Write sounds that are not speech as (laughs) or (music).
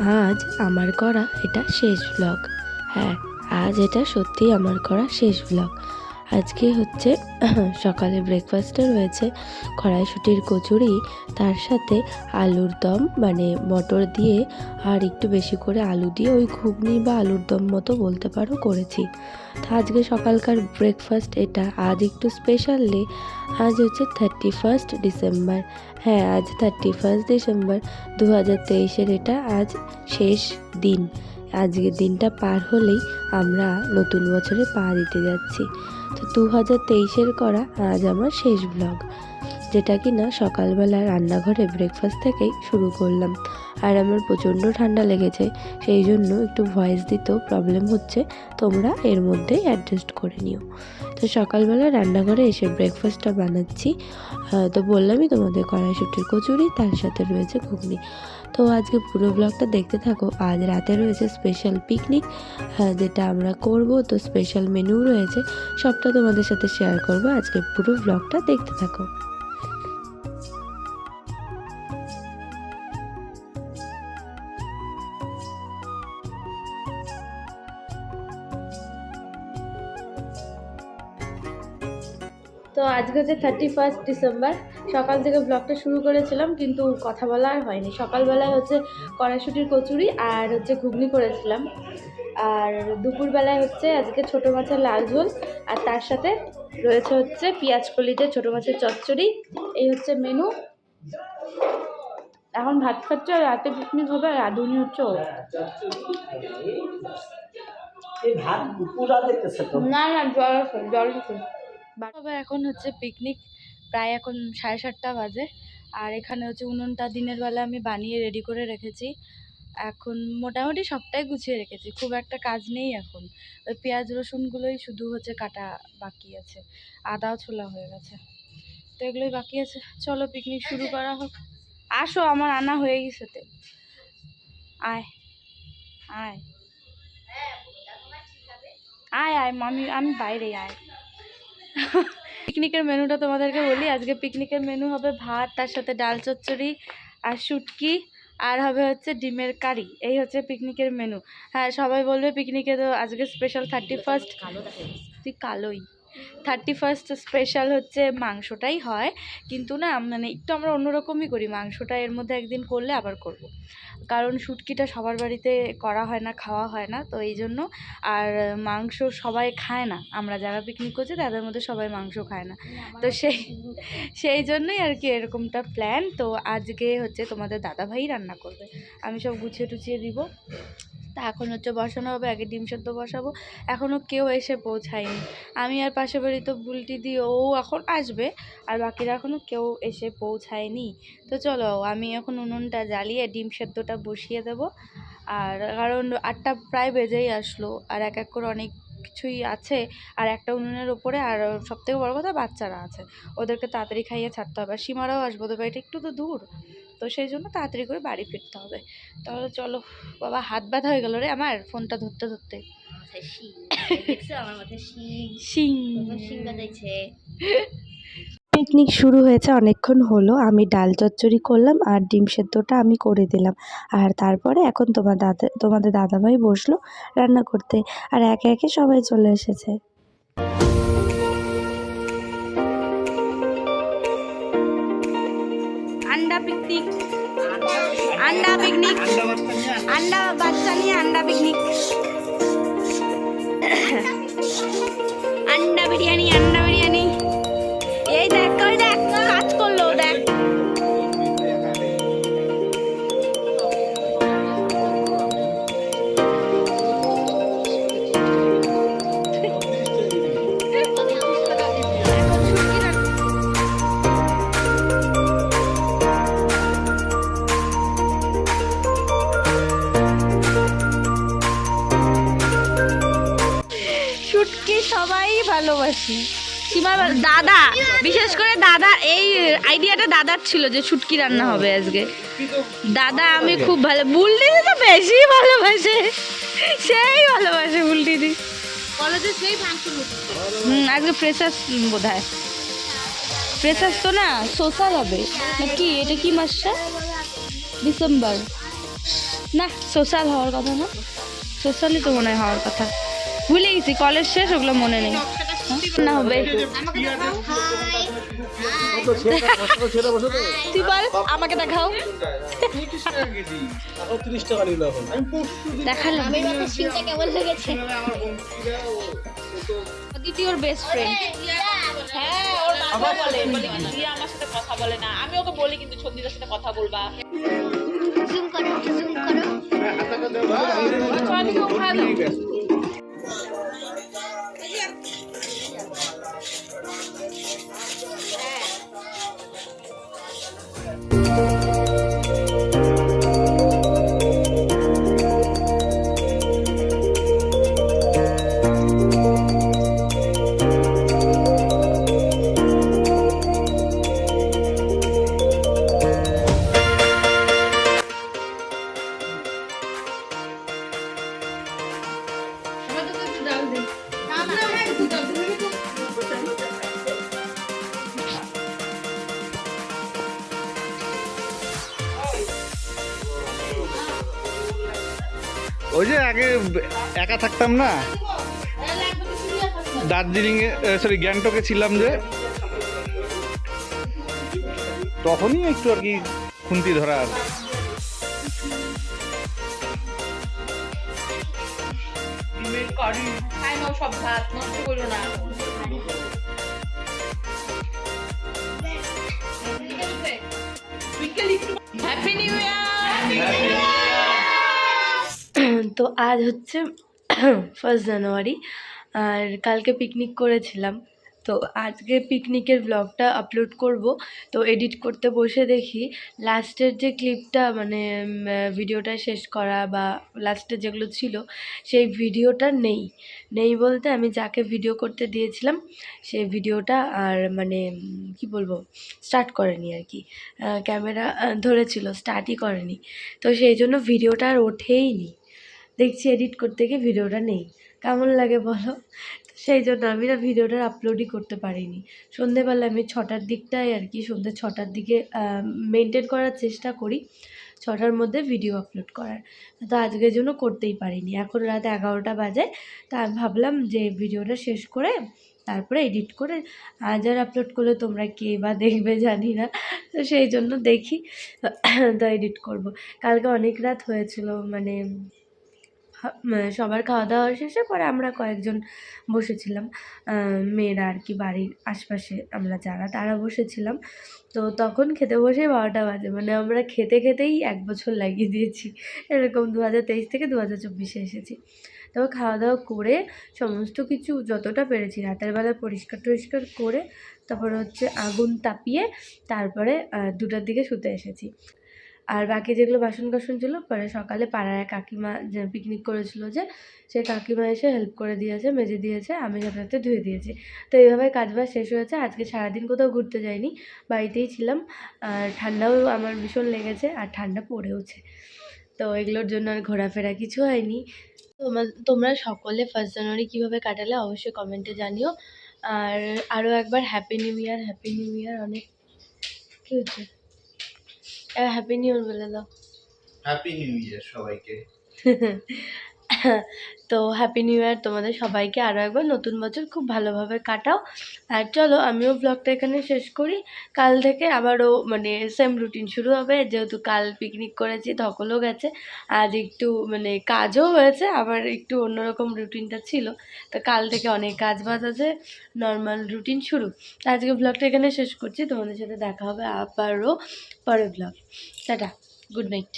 আজ আমার করা এটা শেষ ব্লগ হ্যাঁ আজ এটা সত্যিই আমার করা শেষ ব্লগ আজকে হচ্ছে সকালে ব্রেকফাস্টে রয়েছে কড়াইশুটির কচুরি, তার সাথে আলুর দম মানে মটর দিয়ে আর একটু বেশি করে আলু দিয়ে ওই ঘুগনি বা আলুর দম মতো বলতে পারো করেছি। তো আজকে সকালকার ব্রেকফাস্ট এটা, আজ একটু স্পেশালি আজ হচ্ছে থার্টি ফার্স্ট ডিসেম্বর হ্যাঁ আজ থার্টি ফার্স্ট ডিসেম্বর দু হাজার তেইশের এটা আজ শেষ দিন। আজকের দিনটা পার হলেই আমরা নতুন বছরে পা দিতে যাচ্ছি। তো দু হাজার তেইশের করা আজ আমার শেষ ব্লগ যেটা কি না সকালবেলা রান্নাঘরে ব্রেকফাস্ট থেকেই শুরু করলাম। আর আমার প্রচণ্ড ঠান্ডা লেগেছে, সেই জন্য একটু ভয়েস দিতেও প্রবলেম হচ্ছে, তোমরা এর মধ্যেই অ্যাডজাস্ট করে নিও। তো সকালবেলা রান্নাঘরে এসে ব্রেকফাস্টটা বানাচ্ছি। তো বললামই তোমাদের কড়াইশুটির কচুরি, তার সাথে রয়েছে ঘুগনি। তো আজকে পুরো ব্লগটা দেখতে থাকো। আজ রাতে রয়েছে স্পেশাল পিকনিক যেটা আমরা করব। তো স্পেশাল মেনু রয়েছে, সবটা তোমাদের সাথে শেয়ার করব। আজকে পুরো ব্লগটা দেখতে থাকো। তো আজকে হচ্ছে থার্টি ফার্স্ট ডিসেম্বর সকাল থেকে ব্লগটা শুরু করেছিলাম কিন্তু কথা বলা আর হয়নি। সকালবেলায় হচ্ছে কড়াইশুটির কচুরি আর হচ্ছে ঘুগনি করেছিলাম। আর দুপুরবেলায় হচ্ছে আজকে ছোটো মাছের লাল ঝোল আর তার সাথে রয়েছে হচ্ছে পেঁয়াজ কলিতে ছোটো মাছের চচ্চড়ি। এই হচ্ছে মেনু এখন ভাত খাচ্ছে আর রাতে পিকনিক হবে আর রাঁধুনি হচ্ছে ও। এই ভাত পুরা দেখতেছে তো? না না জল জল তবে এখন হচ্ছে পিকনিক প্রায় এখন সাড়ে সাতটা বাজে। আর এখানে হচ্ছে উনুনটা দিনের বেলা আমি বানিয়ে রেডি করে রেখেছি। এখন মোটামুটি সবটাই গুছিয়ে রেখেছি, খুব একটা কাজ নেই এখন। ওই পেঁয়াজ রসুনগুলোই শুধু হচ্ছে কাটা বাকি আছে, আদাও ছোলা হয়ে গেছে। তো এগুলোই বাকি আছে। চলো পিকনিক শুরু করা হোক। আসো, আমার আনা হয়ে গেছে তো। আয় আয়। আয় আয় আমি আমি বাইরে আয়। (laughs) পিকনিকের মেনুটা তোমাদেরকে বলি। আজকে পিকনিকের মেনু হবে ভাত, তার সাথে ডাল চচ্চড়ি আর শুটকি, আর হবে হচ্ছে ডিমের কারি। এই হচ্ছে পিকনিকের মেনু হ্যাঁ সবাই বলবে পিকনিকে তো আজকে স্পেশাল থার্টি ফার্স্ট তুই কালোই। থার্টি ফার্স্ট স্পেশাল হচ্ছে মাংসটাই হয়। কিন্তু না মানে একটু আমরা অন্যরকমই করি। মাংসটা এর মধ্যে একদিন করলে আবার করব। কারণ শুটকিটা সবার বাড়িতে করা হয় না, খাওয়া হয় না। তো এই জন্য আর মাংস সবাই খায় না। আমরা যারা পিকনিক করছি, তাদের মধ্যে সবাই মাংস খায় না। তো সেই সেই জন্যই আর কি এরকমটা প্ল্যান তো আজকে হচ্ছে তোমাদের দাদাভাই রান্না করবে। আমি সব গুছিয়ে টুছিয়ে দিব। তা এখন হচ্ছে বসানো হবে, আগে ডিম সেদ্ধ বসাবো। এখনও কেউ এসে পৌঁছায়নি। আমি আর পাশে বাড়ি তো বুলটি দিয়ে ও এখন আসবে, আর বাকিরা এখনও কেউ এসে পৌঁছায়নি। তো চলো, আমি এখন উনুনটা জ্বালিয়ে ডিম সেদ্ধটা বসিয়ে দেব। আর কারণ আটটা প্রায় বেজেই আসলো, আর এক এক করে অনেক কিছুই আছে। আর একটা উনুনের ওপরে আর সবথেকে বড় কথা বাচ্চারা আছে। ওদেরকে তাড়াতাড়ি খাইয়ে ছাড়তে হবে। আর সীমারাও আসব, ওদের বাড়িটা একটু তো দূর। তো সেই জন্য তাড়াতাড়ি করে বাড়ি ফিরতে হবে। তাহলে চলো বাবা হাত ব্যথা হয়ে গেল রে আমার ফোনটা ধরতে ধরতে। শিং দেখছ? আমার মাথায় শিং। শিং। কত শিং বাজাইছে? পিকনিক শুরু হয়েছে অনেকক্ষণ হলো। আমি ডাল চচ্চড়ি করলাম আর ডিম সেদ্ধটা আমি করে দিলাম। আর তারপরে এখন তোমার দাদা তোমাদের দাদাভাই বসল রান্না করতে। আর একে একে সবাই চলে এসেছে। পিকনিক আন্ডা পিকনিক আন্ডা বাচ্চা নিয়ে আন্ডা পিকনিক ভালোবাসি সীমা দাদা বিশেষ করে দাদা এই আইডিয়াটা দাদার ছিল যে শুটকি রান্না হবে আজকে। দাদা আমি খুব ভালো বুলটি তো বেশি ভালোবাসে। সেই ভালোবাসে বুলটি দি কলেজে সেই হুম আজকে ফ্রেশার্স বোধ হয় ফ্রেশার্স তো না সোশ্যাল হবে। না কি এটা কি মাসটা? ডিসেম্বর। না সোশ্যাল হওয়ার কথা না। সোশ্যালই তো মনে হয় হওয়ার কথা। ভুলে গেছি কলেজ শেষ ওগুলো মনে নেই। না হবে। আমাকে দেখাও। তুই বল আমাকে দেখালাম। ওর বেস্ট ফ্রেন্ড হ্যাঁ ওর বাবা বলে। বলে কি দিয়ে আমার সাথে কথা বলে না। আমি ওকে বলি কিন্তু সন্দীদের সাথে কথা বলবা। জুম করো জুম করো। ওই যে আগে একা থাকতাম না? দার্জিলিং সরি গ্যাংটকে ছিলাম যে, তখনই একটু আর কি খুন্তি ধরা সব ভাত নষ্ট করো না। হ্যাপি নিউ ইয়ার তো আজ হচ্ছে (clears throat) ফার্স্ট জানুয়ারি আর কালকে পিকনিক করেছিলাম। তো আজকে পিকনিকের ব্লগটা আপলোড করব। তো এডিট করতে বসে দেখি, লাস্টের যে ক্লিপটা মানে ভিডিওটা শেষ করা বা লাস্টে যেগুলো ছিল, সেই ভিডিওটা নেই। নেই বলতে আমি যাকে ভিডিও করতে দিয়েছিলাম সেই ভিডিওটা আর মানে কি বলব স্টার্ট করেনি আর কি। ক্যামেরা ধরেছিল স্টার্টই করেনি। তো সেই জন্য ভিডিওটা আর ওঠেই নি। দেখছি এডিট করতে গিয়ে ভিডিওটা নেই। কেমন লাগে বলো? সেই জন্য আমি না ভিডিওটার আপলোডই করতে পারিনি। সন্ধেবেলা আমি ছটার দিকটায় আর কি সন্ধ্যে ছটার দিকে মেনটেন করার চেষ্টা করি, ছটার মধ্যে ভিডিও আপলোড করার। তো আজকের জন্য করতেই পারিনি। এখন রাত এগারোটা বাজে, তা আমি ভাবলাম যে ভিডিওটা শেষ করে তারপরে এডিট করে আজ আর আপলোড করলে তোমরা কে বা দেখবে জানি না। তো সেই জন্য দেখি, তো এডিট করব। কালকে অনেক রাত হয়েছিল মানে সবার খাওয়া দাওয়া শেষে পরে আমরা কয়েকজন বসেছিলাম মেয়েরা আর কি বাড়ির আশপাশে আমরা যারা তারা বসেছিলাম। তো তখন খেতে বসে বারোটা বাজে মানে আমরা খেতে খেতেই এক বছর লাগিয়ে দিয়েছি। এরকম দু হাজার তেইশ থেকে দু হাজার চব্বিশে এসেছি। তো খাওয়া দাওয়া করে সমস্ত কিছু যতটা পেরেছি, রাতের বেলা পরিষ্কার টরিষ্কার করে তারপরে হচ্ছে আগুন তাপিয়ে তারপরে দুটার দিকে শুতে এসেছি। আর বাকি যেগুলো বাসন কাসন ছিল, পরে সকালে পাড়ার এক কাকিমা যে পিকনিক করেছিল যে সে কাকিমা এসে হেল্প করে দিয়েছে, মেজে দিয়েছে, আমি সাথে সাথে ধুয়ে দিয়েছি। তো এইভাবে কাজবাজ শেষ হয়েছে। আজকে সারাদিন কোথাও ঘুরতে যাইনি, বাড়িতেই ছিলাম। আর ঠান্ডাও আমার ভীষণ লেগেছে, আর ঠান্ডা পড়েওছে। তো এগুলোর জন্য আর ঘোরাফেরা কিছু হয়নি। তোমার তোমরা সকলে ফার্স্ট জানুয়ারি কীভাবে কাটালে অবশ্যই কমেন্টে জানিও। আর আরও একবার happy new year happy new year অনেক কী হচ্ছে? হ্যাপি নিউ ইয়ার বলে দাও। হ্যাপি নিউ ইয়ার সবাইকে। (laughs) (laughs) তো হ্যাপি নিউ ইয়ার তোমাদের সবাইকে। আরও একবার নতুন বছর খুব ভালোভাবে কাটাও। আর চলো, আমিও ব্লগটা এখানে শেষ করি। কাল থেকে আবারও মানে সেম রুটিন শুরু হবে। যেহেতু কাল পিকনিক করেছি, ধকলও গেছে। আজ একটু মানে কাজও হয়েছে, আবার একটু অন্যরকম রুটিনটা ছিল। তো কাল থেকে অনেক কাজ বাজ আছে নর্মাল রুটিন শুরু। আজকে ব্লগটা এখানে শেষ করছি। তোমাদের সাথে দেখা হবে আবারও পরের ব্লগ টাটা গুড নাইট